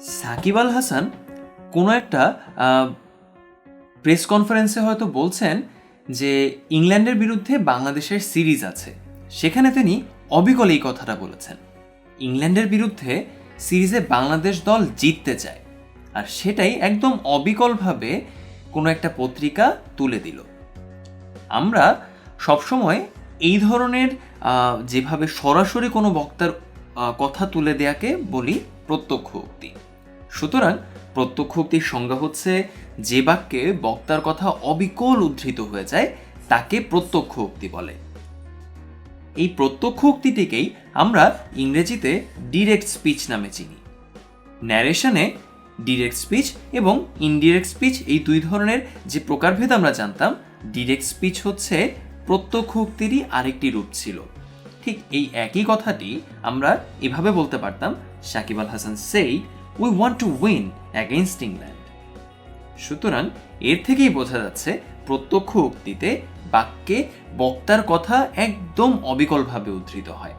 সাকিব আল হাসান কোনো একটা প্রেস কনফারেন্সে হয়তো বলছেন যে ইংল্যান্ডের বিরুদ্ধে বাংলাদেশের সিরিজ আছে। সেখানে তিনি অবিকল এই কথাটা বলেছেন। ইংল্যান্ডের বিরুদ্ধে সিরিজে বাংলাদেশ দল জিততে চায়। আর সেটাই একদম অবিকলভাবে কোনো একটা পত্রিকা তুলে দিল। আমরা সবসময় এই ধরনের যেভাবে সরাসরি কোনো বক্তার কথা তুলে দেয়াকে বলি প্রত্যক্ষ উক্তি। সুতরাং প্রত্যক্ষ উক্তির সংজ্ঞা হচ্ছে, যে বাক্যে বক্তার কথা অবিকল উদ্ধৃত হয়ে যায়, তাকে প্রত্যক্ষ উক্তি বলে। এই প্রত্যক্ষ উক্তিটিকেই আমরা ইংরেজিতে ডিরেক্ট স্পিচ নামে চিনি। ন্যারেশনে ডিরেক্ট স্পিচ এবং ইনডিরেক্ট স্পিচ এই দুই ধরনের যে প্রকারভেদ আমরা জানতাম, ডিরেক্ট স্পিচ হচ্ছে প্রত্যক্ষ উক্তিরই আরেকটি রূপ ছিল। ঠিক এই একই কথাটি আমরা এভাবে বলতে পারতাম, সাকিব আল হাসান সেই we want to win against England সুতরাং এর থেকেই বোঝা যাচ্ছে প্রত্যক্ষ উক্তিতে বাক্যে বক্তার কথা একদম অবিকলভাবে উদ্ধৃত হয়।